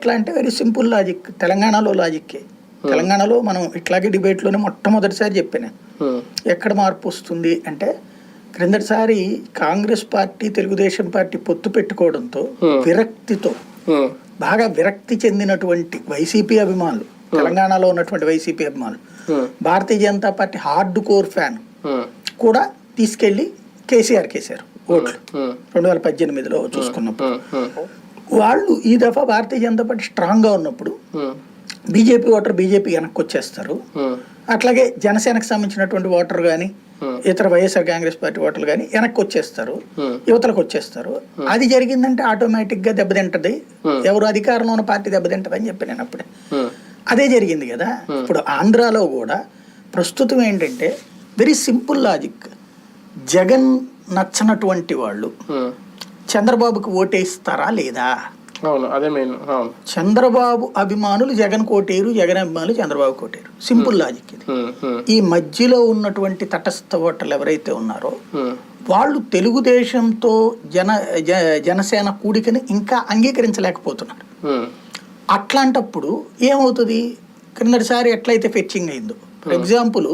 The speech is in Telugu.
ఎట్లా అంటే వెరీ సింపుల్ లాజిక్ తెలంగాణలో లాజిక్కే తెలంగాణలో మనం ఇట్లాగే డిబేట్లోనే మొట్టమొదటిసారి చెప్పాను. ఉమ్, ఎక్కడ మార్పు వస్తుంది అంటే క్రిందటిసారి కాంగ్రెస్ పార్టీ తెలుగుదేశం పార్టీ పొత్తు పెట్టుకోవడంతో Hmm. విరక్తితో బాగా విరక్తి చెందినటువంటి వైసీపీ అభిమానులు తెలంగాణలో ఉన్నటువంటి వైసీపీ అభిమానులు Bharatiya Janata party hard core fan కూడా తీసుకెళ్ళి కేసీఆర్ కేసారు ఓట్లు. రెండు వేల పద్దెనిమిదిలో చూసుకున్నప్పుడు. వాళ్ళు ఈ దఫా భారతీయ జనతా పార్టీ స్ట్రాంగ్గా ఉన్నప్పుడు ఉమ్, బీజేపీ ఓటర్ బీజేపీ వెనక్కి వచ్చేస్తారు. ఉమ్, అట్లాగే జనసేనకు సంబంధించినటువంటి ఓటర్ కానీ Hmm. ఇతర వైఎస్ఆర్ కాంగ్రెస్ పార్టీ ఓటర్లు కానీ వెనక్కి వచ్చేస్తారు. Hmm. యువతలకు వచ్చేస్తారు. అది జరిగిందంటే ఆటోమేటిక్గా దెబ్బతింటది. Hmm. ఎవరు అధికారంలో ఉన్న పార్టీ దెబ్బతింటది అని చెప్పి నేను అప్పుడే. అదే జరిగింది కదా. ఇప్పుడు ఆంధ్రాలో కూడా ప్రస్తుతం ఏంటంటే వెరీ సింపుల్ లాజిక్ జగన్ నచ్చనటువంటి వాళ్ళు. చంద్రబాబుకి ఓటేస్తారా లేదా? అవును అదే మెయిన్. అవును. చంద్రబాబు అభిమానులు జగన్ కోటేరు జగన్ అభిమానులు చంద్రబాబు కోటేరు. సింపుల్ లాజిక్ ఇది. ఈ మధ్యలో ఉన్నటువంటి తటస్థ ఓటర్లు ఎవరైతే ఉన్నారో వాళ్ళు తెలుగుదేశంతో జన జనసేన కూడికని ఇంకా అంగీకరించలేకపోతున్నారు. అట్లాంటప్పుడు ఏమవుతుంది? క్రిందటిసారి ఎట్లయితే ఫెచ్చింగ్ అయిందో. For example